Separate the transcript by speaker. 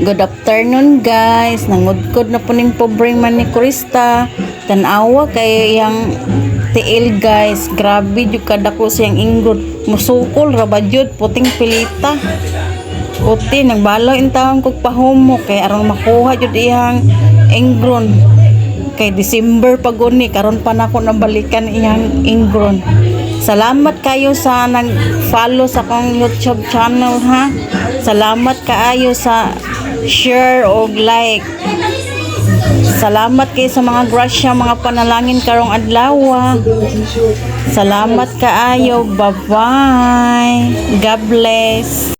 Speaker 1: Good afternoon guys. Nangudkod na po ning pobreng man ni Krista. Tanawa kay yang tiil guys. Grabe jud kadako siyang ingrod. Musukol ra puting pilita. Puti nagbalaw in taon kog pahumo kay aron makuha jud iyang ingron. Kay December pa guni karon pa nako nabalikan iyang ingron. Salamat kayo sa nag-follow sa kong YouTube channel ha. Salamat kaayo sa share o like. Salamat kayo sa mga grasya, mga panalangin karong adlaw. Salamat kaayo. Bye-bye. God bless.